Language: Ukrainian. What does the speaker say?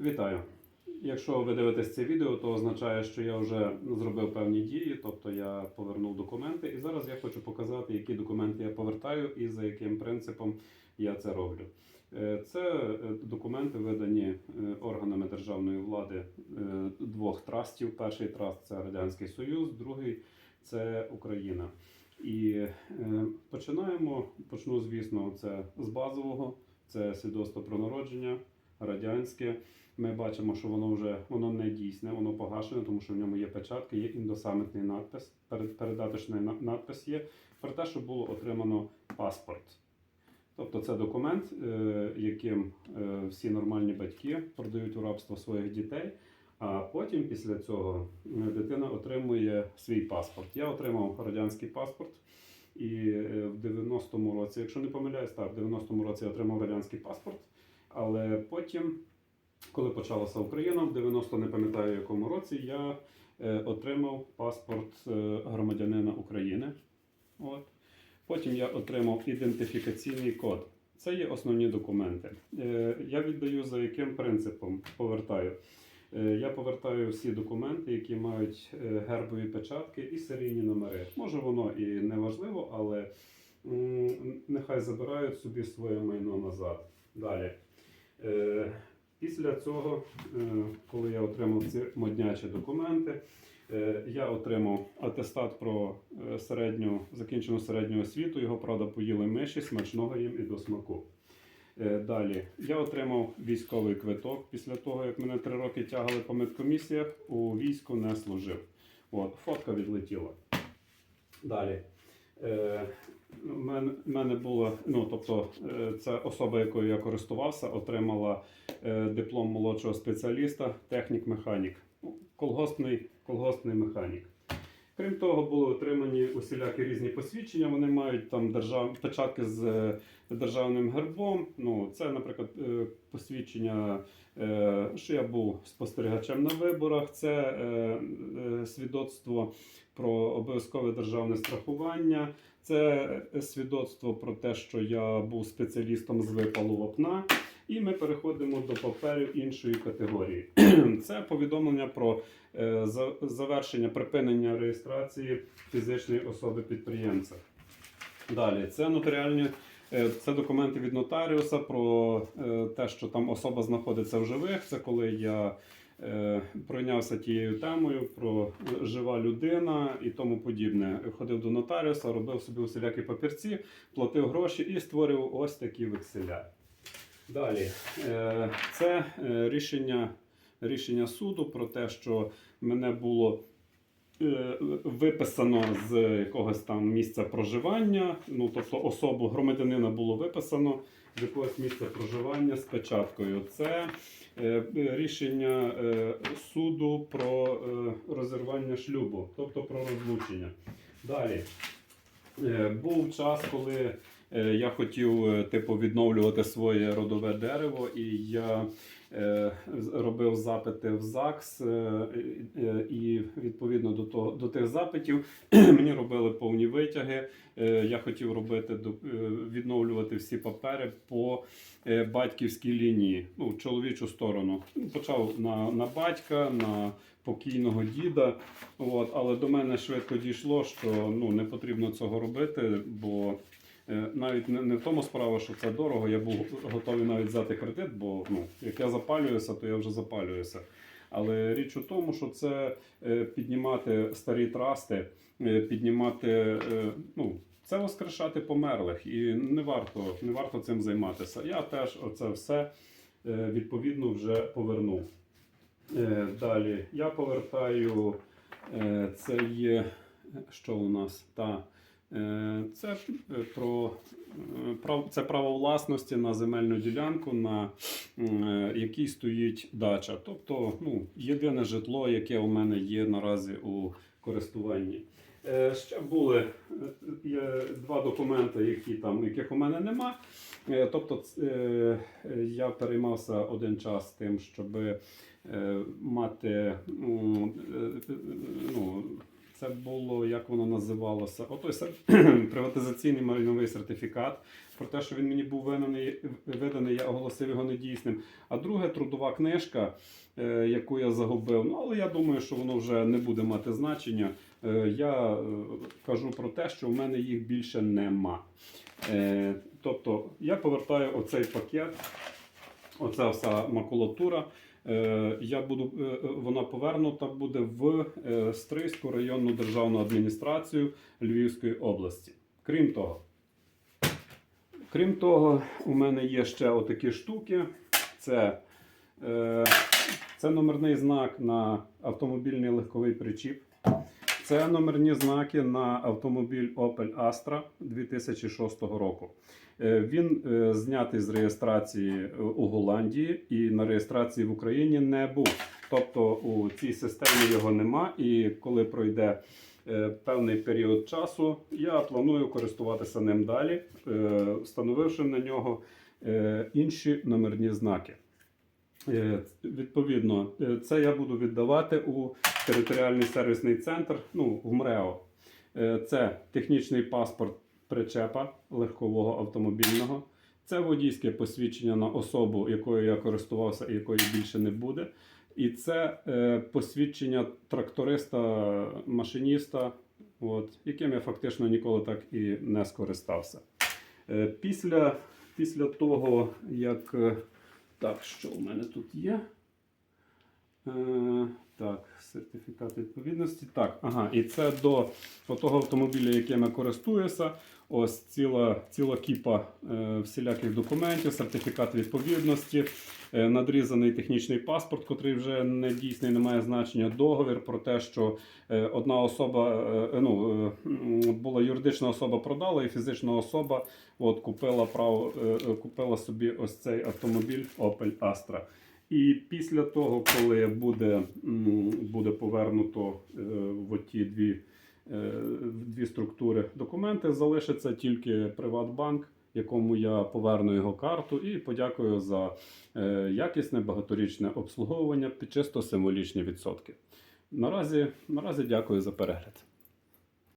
Вітаю! Якщо ви дивитесь це відео, то означає, що я вже зробив певні дії, тобто я повернув документи. І зараз я хочу показати, які документи я повертаю і за яким принципом я це роблю. Е, Це е, документи видані е, органами державної влади двох трастів. Перший траст це Радянський Союз, другий це Україна. І починаємо. Почну, звісно, це з базового. Це свідоцтво про народження радянське. Ми бачимо, що воно вже воно не дійсне, воно погашене, тому що в ньому є печатки, є індосамітний надпис, перед- передаточний надпис є про те, що було отримано паспорт. Тобто це документ, е, яким е, всі нормальні батьки продають у рабство своїх дітей. А потім, після цього, е, дитина отримує свій паспорт. Я отримав радянський паспорт. І в 90-му році, якщо не помиляюсь, так, в 90-му році я отримав радянський паспорт. Але потім, коли почалася Україна, в 90 не пам'ятаю якому році, я е, отримав паспорт е, громадянина України. От. Потім я отримав ідентифікаційний код. Це є основні документи. Е, Я віддаю за яким принципом повертаю. Я повертаю всі документи, які мають гербові печатки і серійні номери. Може воно і не важливо, але нехай забирають собі своє майно назад. Далі. Е, Після цього, е, коли я отримав ці моднячі документи, е, я отримав атестат про середню, закінчену середню освіту. Його, правда, поїли миші, смачного їм і до смаку. Далі я отримав військовий квиток після того, як мене три роки тягали по медкомісіях, у війську не служив. От, фотка відлетіла. Далі. Е, мене, мене було, ну тобто, це ця особа, якою я користувався, отримала е, диплом молодшого спеціаліста, технік-механік, колгоспний, колгоспний механік. Крім того, були отримані усілякі різні посвідчення. Вони мають там держав... печатки з е, державним гербом. Ну, це, наприклад, е, посвідчення, е, що я був спостерігачем на виборах. Це свідоцтво про обов'язкове державне страхування. Це свідоцтво про те, що я був спеціалістом з випалу вапна. І ми переходимо до паперів іншої категорії. Це повідомлення про е, завершення припинення реєстрації фізичної особи підприємця. Далі це нотаріальні. е, Це документи від нотаріуса про е, те, що там особа знаходиться в живих. Це коли я пройнявся тією темою про жива людина і тому подібне. Ходив до нотаріуса, робив собі усілякі папірці, платив гроші і створив ось такі векселя. Далі, е, це е, рішення, рішення суду про те, що мене було е, виписано з якогось там місця проживання. Ну, тобто особу громадянина було виписано з якогось місця проживання з печаткою. Це рішення суду про розірвання шлюбу, тобто про розлучення. Далі. Був час, коли я хотів е, типу відновлювати своє родове дерево, і я е, робив запити в ЗАГС, е, е, і відповідно до того до тих запитів мені робили повні витяги. Е, Я хотів робити е, відновлювати всі папери по е, батьківській лінії, ну в чоловічу сторону. Ну, Почав на, на батька, на покійного діда. От, але до мене швидко дійшло, що ну, не потрібно цього робити, бо е, навіть не, не в тому справа, що це дорого. Я був готовий навіть взяти кредит, бо ну, як я запалююся, то я вже запалююся. Але річ у тому, що це е, піднімати старі трасти, е, піднімати, е, ну, це воскрешати померлих, і не варто, не варто цим займатися. Я теж оце все е, відповідно вже повернув. Е, Далі я повертаю е, це є що у нас? Та, е, це е, про е, це право власності на земельну ділянку, на е, якій стоїть дача. Тобто ну, єдине житло, яке у мене є наразі у користуванні. Е, Ще були е, два документи, які там, яких у мене нема. Е, Тобто, е, е, я переймався один час тим, щоб е, мати е, е, ну, Це було, як воно називалося? Отой сер- приватизаційний майновий сертифікат. Про те, що він мені був виданий, виданий, я оголосив його недійсним. А друге трудова книжка, е, яку я загубив. Ну, але я думаю, що воно вже не буде мати значення. Е, я е, кажу про те, що в мене їх більше нема. Е, тобто я повертаю оцей пакет, оця вся макулатура. Е, Я буду, е, е, вона повернута буде в Стрийську районну державну адміністрацію Львівської області. Крім того, крім того, у мене є ще отакі штуки. Це, це номерний знак на автомобільний легковий причіп. Це номерні знаки на автомобіль Opel Astra 2006 року. Е, Він е, знятий з реєстрації е, у Голландії і на реєстрації в Україні не був. Тобто у цій системі його нема. І коли пройде певний період часу, я планую користуватися ним далі, встановивши на нього інші номерні знаки. Е, Відповідно, е, це я буду віддавати у територіальний сервісний центр, ну, в МРЕО. Е, Це технічний паспорт причепа легкового автомобільного. Це водійське посвідчення на особу, якою я користувався і якої більше не буде. І це е, посвідчення тракториста, машиніста, от, яким я фактично ніколи так і не скористався. Е, після, після того, як. Так, що у мене тут є? Е, так, сертифікат відповідності. Так, ага, і це до того автомобіля, яким я користуюся. Ось ціла, ціла кіпа е, всіляких документів, сертифікат відповідності, е, надрізаний технічний паспорт, котрий вже не дійсний, не має значення. Договір про те, що е, одна особа, е, ну, е, була юридична особа продала, і фізична особа от, купила, право, е, е, купила собі ось цей автомобіль Opel Astra. І після того, коли буде, буде повернуто е, в оті дві, дві структури документи, залишиться тільки Приватбанк, якому я поверну його карту, і подякую за е, якісне багаторічне обслуговування під чисто символічні відсотки. Наразі, наразі дякую за перегляд.